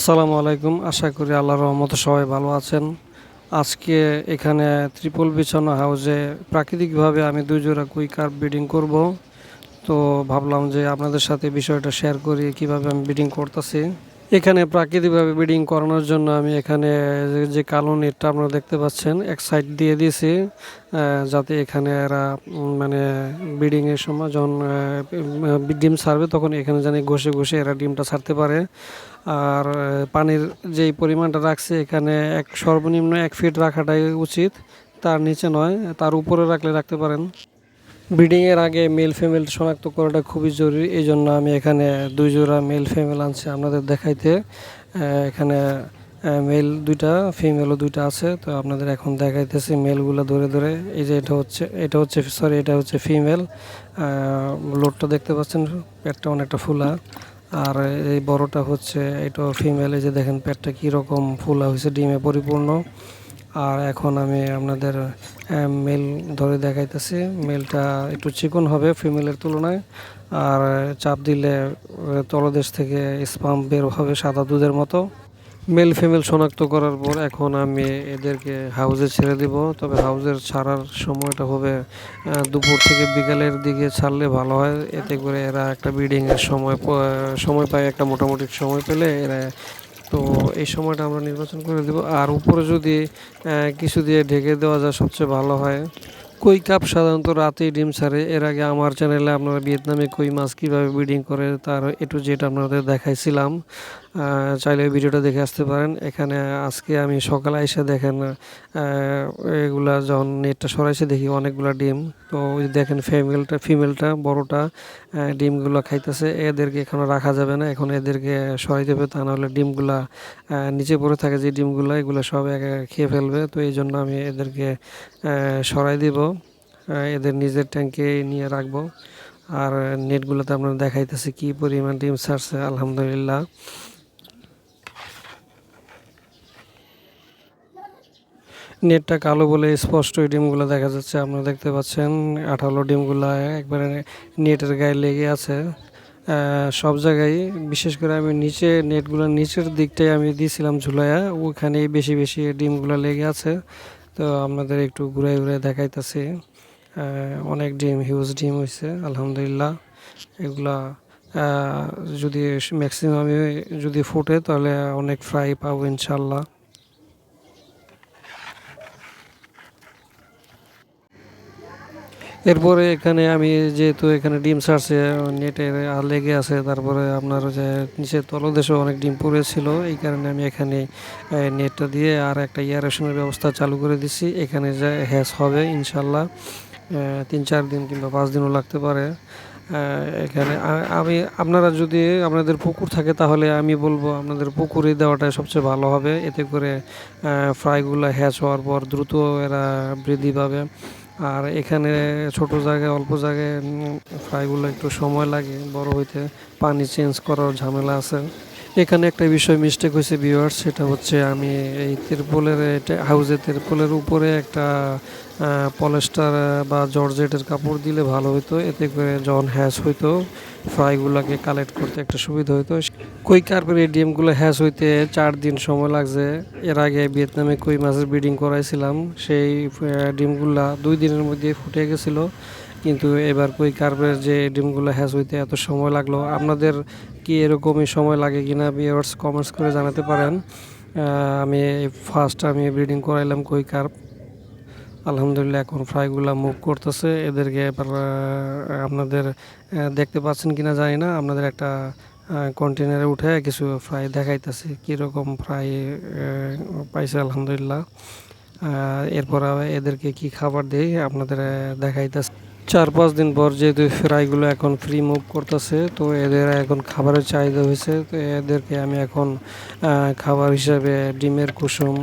আসসালামু আলাইকুম। আশা করি আল্লাহর রহমতে সবাই ভালো আছেন। আজকে এখানে ত্রিপল বিছানা হাউজে প্রাকৃতিকভাবে আমি দুই জোড়া কুই কার্প ব্রিডিং করব। তো ভাবলাম যে আপনাদের সাথে বিষয়টা শেয়ার করি, কীভাবে আমি ব্রিডিং করতেছি। এখানে প্রাকৃতিকভাবে ব্রিডিং করানোর জন্য আমি এখানে, যে- কালো নেটটা আপনারা দেখতে পাচ্ছেন, এক সাইড দিয়ে দিয়েছি যাতে এখানে এরা মানে ব্রিডিংয়ের সময় যখন ডিম ছাড়বে তখন এখানে জানি ঘষে ঘষে এরা ডিমটা ছাড়তে পারে। আর পানির যেই পরিমাণটা রাখছে এখানে এক, সর্বনিম্ন এক ফিট রাখাটাই উচিত। তার নিচে নয়, তার উপরে রাখলে রাখতে পারেন। ব্রিডিংয়ের আগে মেল ফিমেল শনাক্ত করাটা খুবই জরুরি। এই জন্য আমি এখানে দুই জোড়া মেল ফিমেল আনছি আপনাদের দেখাইতে। এখানে মেল দুইটা ফিমেলও দুইটা আছে। তো আপনাদের এখন দেখাইতেছি মেলগুলো ধরে ধরে। এই যে এটা হচ্ছে এটা হচ্ছে সরি এটা হচ্ছে ফিমেল লোডটা দেখতে পাচ্ছেন, পেটটা অনেকটা ফুলা। আর এই বড়টা হচ্ছে এটা ফিমেল এই যে দেখেন, পেটটা কীরকম ফুলা হয়েছে, ডিমে পরিপূর্ণ। আর এখন আমি আপনাদের মেল ধরে দেখাইতেছি। মেলটা একটু চিকন হবে ফিমেলের তুলনায়। আর চাপ দিলে তলদেশ থেকে স্পাম বের হবে সাদা দুধের মতো। মেল ফিমেল শনাক্ত করার পর এখন আমি এদেরকে হাউজে ছেড়ে দিব। তবে হাউজের ছাড়ার সময়টা হবে দুপুর থেকে বিকালের দিকে ছাড়লে ভালো হয়। এতে করে এরা একটা ব্রিডিংয়ের সময় সময় পায়, একটা মোটামুটি সময় পেলে এরা তো এই সময়টা আমরা নির্বাচন করে দেব। আর উপরে যদি কিছু দিয়ে ঢেকে দেওয়া যায়, সবচেয়ে ভালো হয়। কই কাপ সাধারণত রাতেই ডিম ছাড়ে? এর আগে আমার চ্যানেলে আপনারা ভিয়েতনামে কই মাছ কীভাবে ব্রিডিং করে, তার একটু যেটা আপনাদের দেখাইছিলাম। চাইলে ওই ভিডিওটা দেখে আসতে পারেন। এখানে আজকে আমি সকালে এসে দেখেন এগুলা যখন নেটটা সরাইছে দেখি অনেকগুলা ডিম। তো ওই দেখেন ফিমেলটা ফিমেলটা বড়টা ডিমগুলো খাইতেছে। এদেরকে এখানে রাখা যাবে না। এখন এদেরকে সরাই দেবে, তা নাহলে ডিমগুলা নিচে পড়ে থাকে যে ডিমগুলো, এগুলো সব খেয়ে ফেলবে। তো এই জন্য আমি এদেরকে সরাই দিব। এদের নিজের ট্যাঙ্কে নিয়ে রাখব। আর নেটগুলোতে আপনারা দেখাইতেছে কি পরিমাণ ডিম ছাড়ছে, আলহামদুলিল্লাহ। নেটটা কালো বলে স্পষ্ট ডিমগুলো দেখা যাচ্ছে। আপনারা দেখতে পাচ্ছেন আঠালো ডিমগুলো একবারে নেটের গায়ে লেগে আছে। সব জায়গায়, বিশেষ করে আমি নিচে, নেটগুলো নিচের দিকটাই আমি দিয়েছিলাম ঝুলাইয়া, ওখানেই বেশি বেশি ডিমগুলো লেগে আছে। তো আপনাদের একটু ঘুরাই ঘুরাই দেখাইতেছি। অনেক ডিম হিউজ ডিম হয়েছে আলহামদুলিল্লাহ। এগুলা যদি ম্যাক্সিমাম যদি ফুটে, তাহলে অনেক ফ্রাই পাবো ইনশাল্লাহ এরপরে এখানে আমি যেহেতু এখানে ডিম ছাড়ছে, নেটে লেগে আছে, তারপরে আপনার যে নিচে তলদেশেও অনেক ডিম পড়েছিল, এই কারণে আমি এখানে নেটটা দিয়ে আর একটা ইয়ারেশনের ব্যবস্থা চালু করে দিছি। এখানে যে হ্যাস হবে ইনশাল্লাহ তিন, চার দিন কিংবা পাঁচ দিনও লাগতে পারে। এখানে আমি, আপনারা যদি আপনাদের পুকুর থাকে তাহলে আমি বলব আপনাদের পুকুরে দেওয়াটাই সবচেয়ে ভালো হবে। এতে করে ফ্রাইগুলো হ্যাচ হওয়ার পর দ্রুত এরা বৃদ্ধি পাবে। আর এখানে ছোট জায়গায়, অল্প জায়গায় ফ্রাইগুলো একটু সময় লাগে বড় হইতে। পানি চেঞ্জ করার ঝামেলা আছে। এখানে একটা বিষয় মিস্টেক হয়েছে ভিউয়ার্স সেটা হচ্ছে আমি এই তিরপলের হাউজে তিরপলের উপরে একটা পলেস্টার বা জর্জেটের কাপড় দিলে ভালো হতো এতে করে যখন হ্যাশ হইতো ফ্রাইগুলোকে কালেক্ট করতে একটা সুবিধা হতো কই কার্পের এই ডিমগুলো হ্যাশ হইতে চার দিন সময় লাগছে। এর আগে ভিয়েতনামে কই মাছের ব্রিডিং করাইছিলাম, সেই ডিমগুলা দুই দিনের মধ্যে ফুটে গেছিল। কিন্তু এবার কই কার্পের যে ডিমগুলো হ্যাচ হইতে এত সময় লাগল? আপনাদের কি এরকমই সময় লাগে কিনা ভিউয়ার্স কমেন্টস করে জানাতে পারেন। আমি ফার্স্ট আমি ব্রিডিং করাইলাম কই কার্প আলহামদুলিল্লাহ, এখন ফ্রাইগুলো মুভ করতেছে। এদেরকে এবার আপনাদের দেখতে পাচ্ছেন কিনা জানি না। আপনাদের একটা কন্টেনারে উঠে কিছু ফ্রাই দেখাইতেছে। কীরকম ফ্রাই পাইছে আলহামদুলিল্লাহ। এরপর এদেরকে কি খাবার দিই আপনাদের দেখাইতেছে। চার পাঁচ দিন পর যেহেতু ফ্রাইগুলো এখন ফ্রি মুভ করতেছে, তো এদের এখন খাবারের চাহিদা হয়েছে। তো এদেরকে আমি এখন খাবার হিসাবে ডিমের কুসুম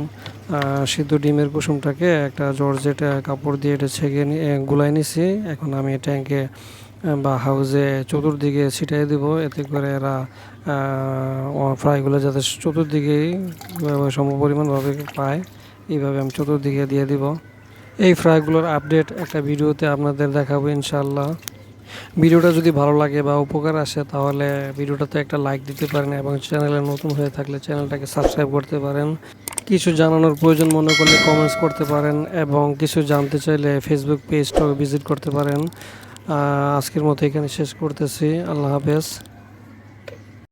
সিদ্ধ ডিমের কুসুমটাকে একটা জর্জেট কাপড় দিয়ে এটা ছেঁকে গুলাই নিছি। এখন আমি ট্যাঙ্কে বা হাউজে চতুর্দিকে ছিটিয়ে দিব। এতে করে এরা ফ্রাইগুলো যাতে চতুর্দিকেই সম পরিমাণভাবে পায়, এইভাবে আমি চতুর্দিকে দিয়ে দিব। এই ফ্রাইগুলোর আপডেট একটা ভিডিওতে আপনাদের দেখাবো ইনশাল্লাহ ভিডিওটা যদি ভালো লাগে বা উপকার আসে তাহলে ভিডিওটাতে একটা লাইক দিতে পারেন এবং চ্যানেলে নতুন হয়ে থাকলে চ্যানেলটাকে সাবস্ক্রাইব করতে পারেন। কিছু জানানোর প্রয়োজন মনে করলে কমেন্টস করতে পারেন এবং কিছু জানতে চাইলে ফেসবুক পেজটাও ভিজিট করতে পারেন। আজকের মতো এখানে শেষ করতেছি। আল্লাহ হাফেজ।